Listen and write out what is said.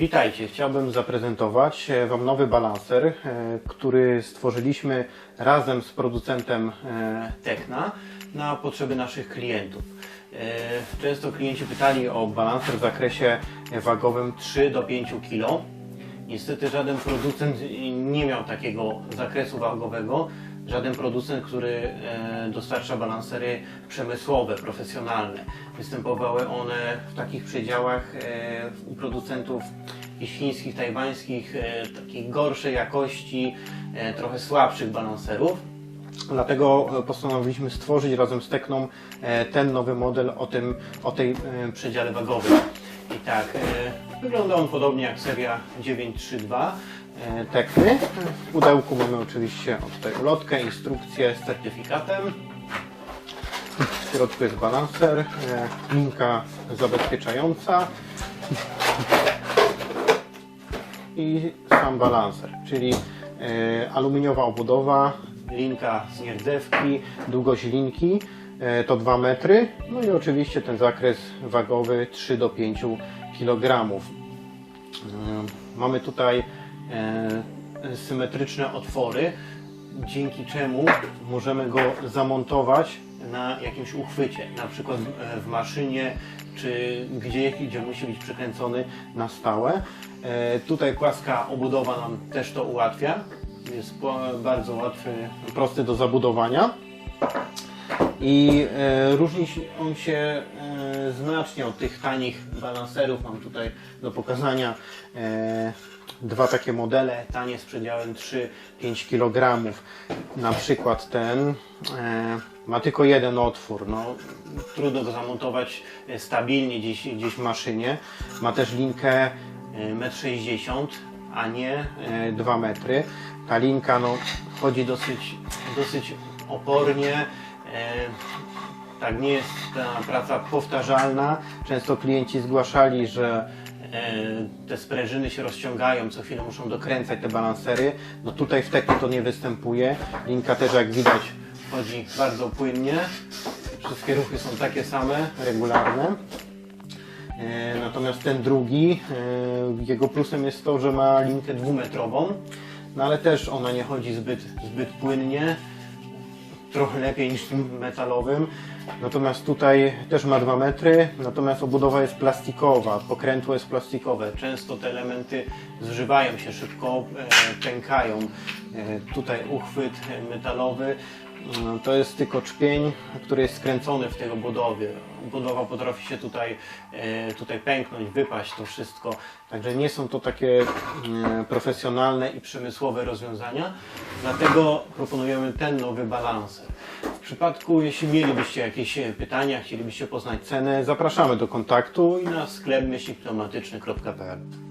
Witajcie, chciałbym zaprezentować e, Wam nowy balanser, e, który stworzyliśmy razem z producentem e, Tekna na potrzeby naszych klientów. Często klienci pytali o balanser w zakresie wagowym 3 do 5 kg. Niestety żaden producent nie miał takiego zakresu wagowego, żaden producent, który e, dostarcza balansery przemysłowe, profesjonalne. Występowały one w takich przedziałach e, u producentów chińskich, tajwańskich, e, takiej gorszej jakości, trochę słabszych balanserów. Dlatego postanowiliśmy stworzyć razem z Tekną ten nowy model o, tym, o tej przedziale wagowym. I tak, wygląda on podobnie jak seria 932 e, Tekny. W pudełku mamy oczywiście tutaj ulotkę, instrukcję z certyfikatem. W środku jest balanser, e, linka zabezpieczająca i sam balanser, czyli e, aluminiowa obudowa, linka z nierdzewki, długość linki to 2 metry, no i oczywiście ten zakres wagowy 3 do 5 kg. Mamy tutaj symetryczne otwory, dzięki czemu możemy go zamontować na jakimś uchwycie, na przykład w- w maszynie, czy gdzieś, gdzie musi być przykręcony na stałe. E, Tutaj płaska obudowa nam też to ułatwia. Jest bardzo łatwy, prosty do zabudowania. I e, różni on się e, znacznie od tych tanich balanserów. Mam tutaj do pokazania e, dwa takie modele, tanie z przedziałem 3-5 kg. Na przykład ten e, ma tylko jeden otwór. No, trudno go zamontować e, stabilnie gdzieś, gdzieś w maszynie. Ma też linkę e, 1,60 m, a nie e, 2 metry. Ta linka no, chodzi dosyć, dosyć opornie. E, tak, nie jest ta praca powtarzalna. Często klienci zgłaszali, że e, te sprężyny się rozciągają, co chwilę muszą dokręcać te balansery. No tutaj w teku to nie występuje. Linka też jak widać chodzi bardzo płynnie. Wszystkie ruchy są takie same, regularne. E, Natomiast ten drugi, jego plusem jest to, że ma linkę dwumetrową, no ale też ona nie chodzi zbyt, zbyt płynnie trochę lepiej niż tym metalowym. Natomiast tutaj też ma 2 metry, natomiast obudowa jest plastikowa, pokrętło jest plastikowe. Często te elementy zżywają się szybko, e, pękają. E, tutaj uchwyt metalowy to jest tylko czpień, który jest skręcony w tej obudowie. Obudowa potrafi się tutaj, e, tutaj pęknąć, wypaść to wszystko. Także nie są to takie e, profesjonalne i przemysłowe rozwiązania. Dlatego proponujemy ten nowy balanser. W przypadku, jeśli mielibyście jakieś e, pytania, chcielibyście poznać cenę, zapraszamy do kontaktu i na sklep myślniklimatyczny.pl